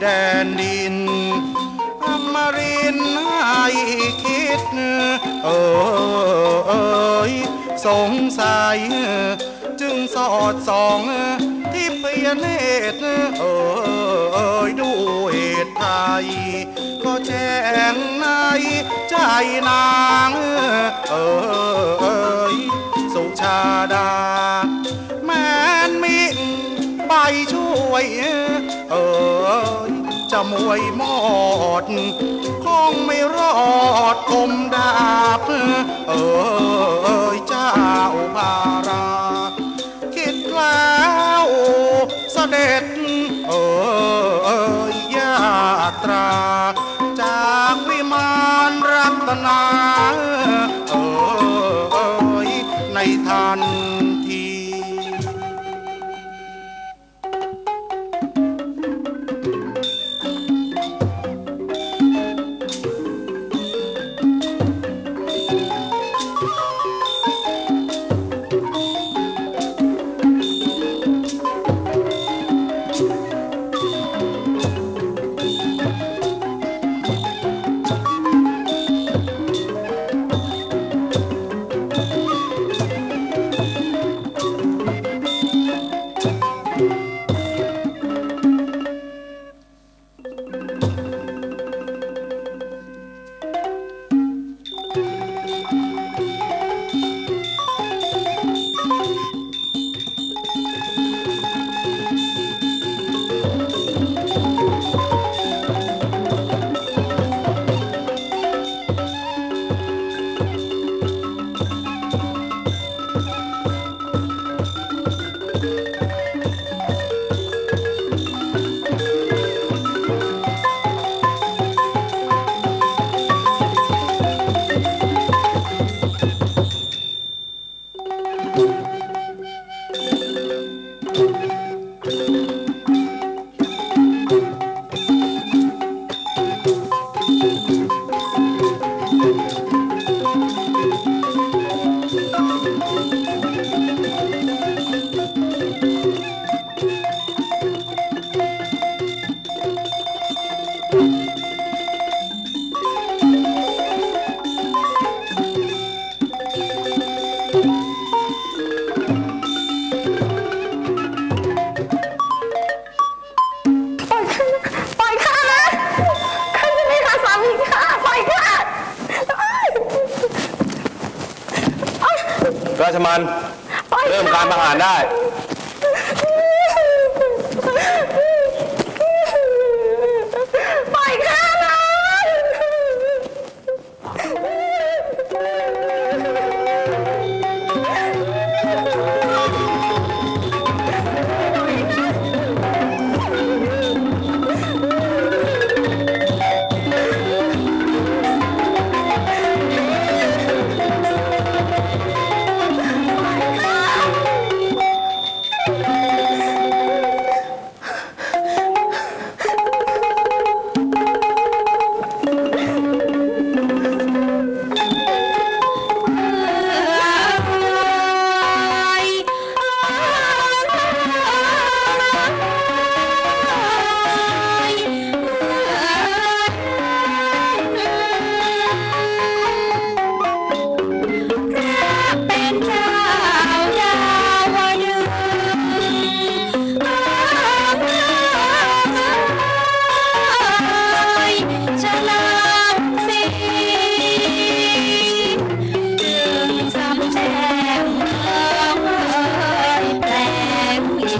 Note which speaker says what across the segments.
Speaker 1: แดนดินอมรินทร์ให้คิดเออเอยสงสัย จึงสอดส่องที่เพียเนตรเอยดูเหตุไทย ก็แจ้งในใจนางเออเอยสุชาดา แมนมิไปช่วย เอยจะมวยหมดคงไม่รอดคมดาบเอยเจ้าพารา คิดแล้วเสด็จเอยยาตรา จากวิมานรัตนา
Speaker 2: ราชมัน
Speaker 3: ปล่อย
Speaker 2: เริ่มการประหารได้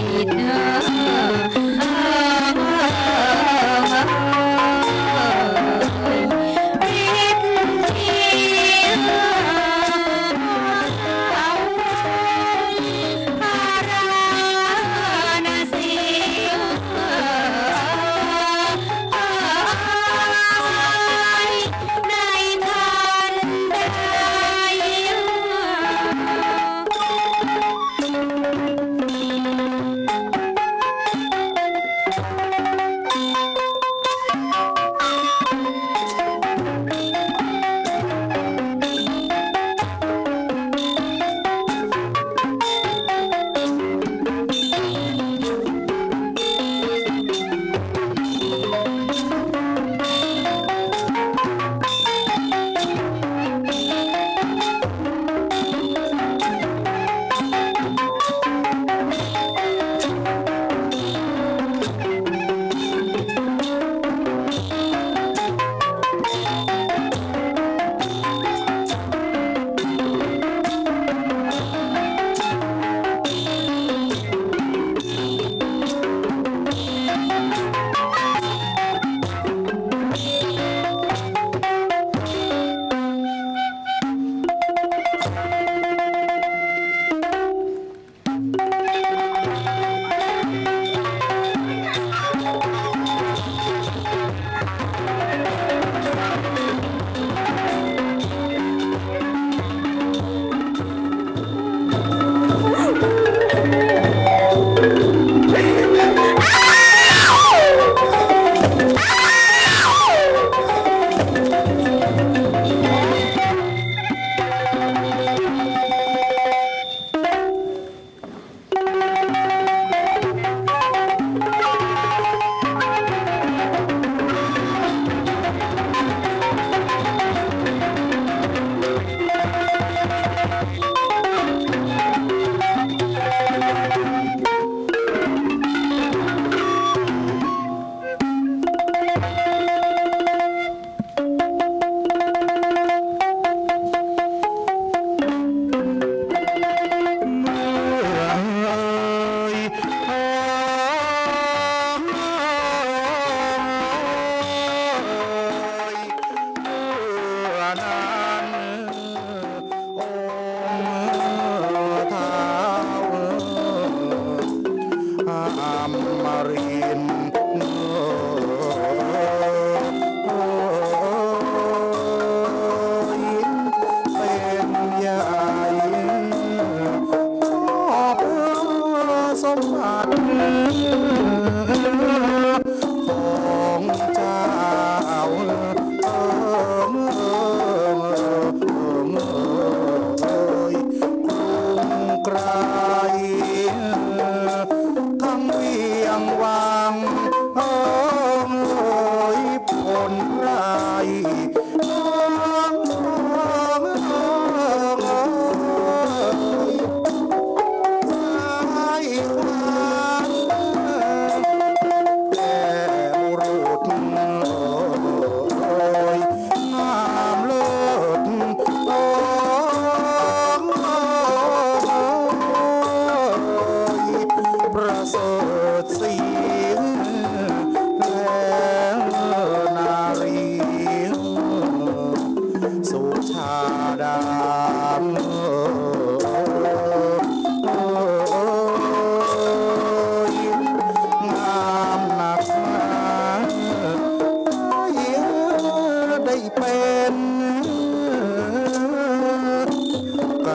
Speaker 3: Yeah. na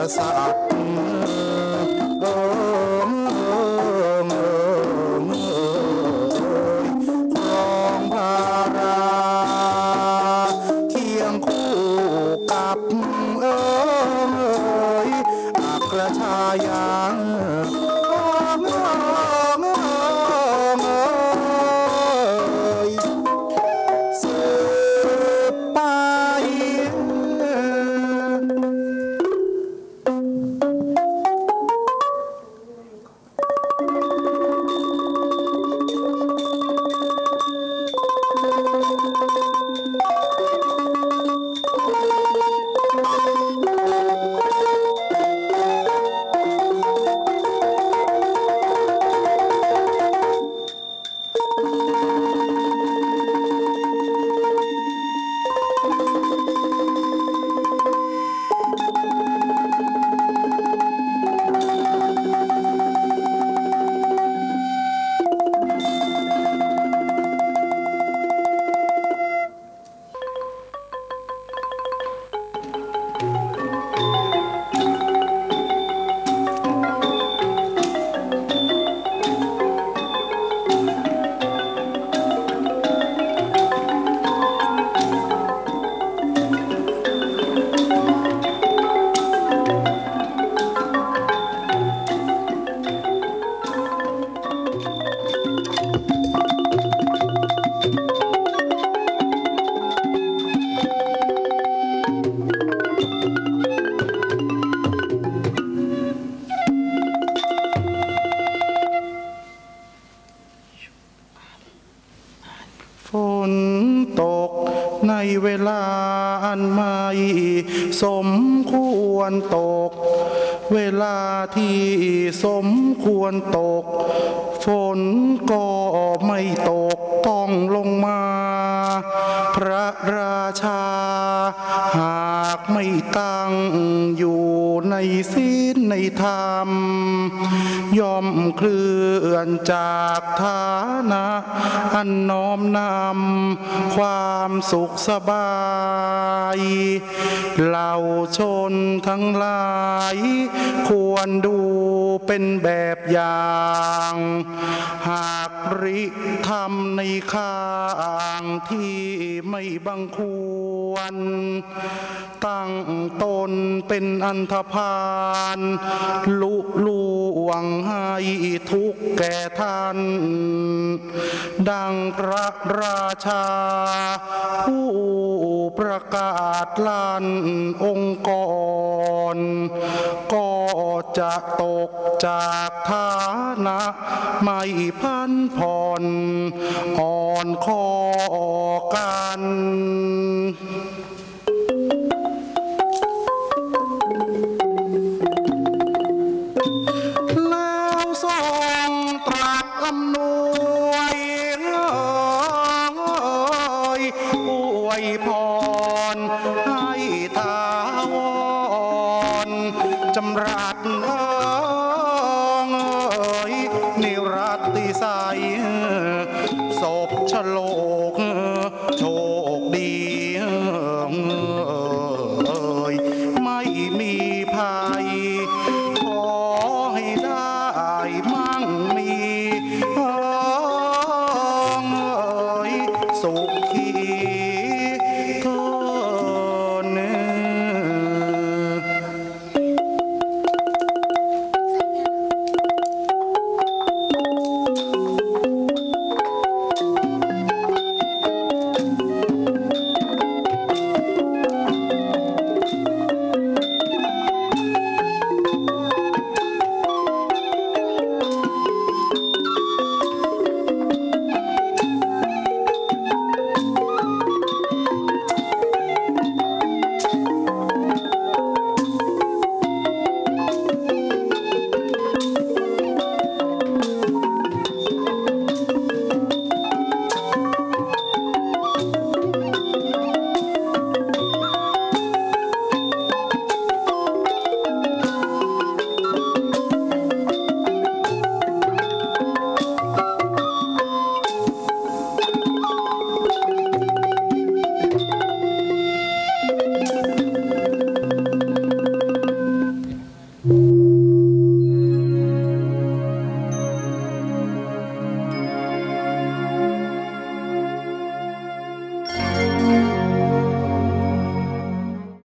Speaker 3: Sahara. น
Speaker 1: ก็ไม่ตกต้องลงมา พระราชา หากไม่ตั้งอยู่ในศี ในธรรมย่อมเคลื่อนจากฐานะ อันน้อมนำความสุขสบายเหล่าชนทั้งหลาย ควรดูเป็นแบบอย่าง หากริทำในข้างที่ไม่บังควรัน ตั้งตนเป็นอันธพาลลุลวงให้ทุกแก่ท่าน ดังพระราชา ผู้ประกาศลานองค์กร ก็จะตกจากฐานะไม่พันผ่อนอ่อนคอกัน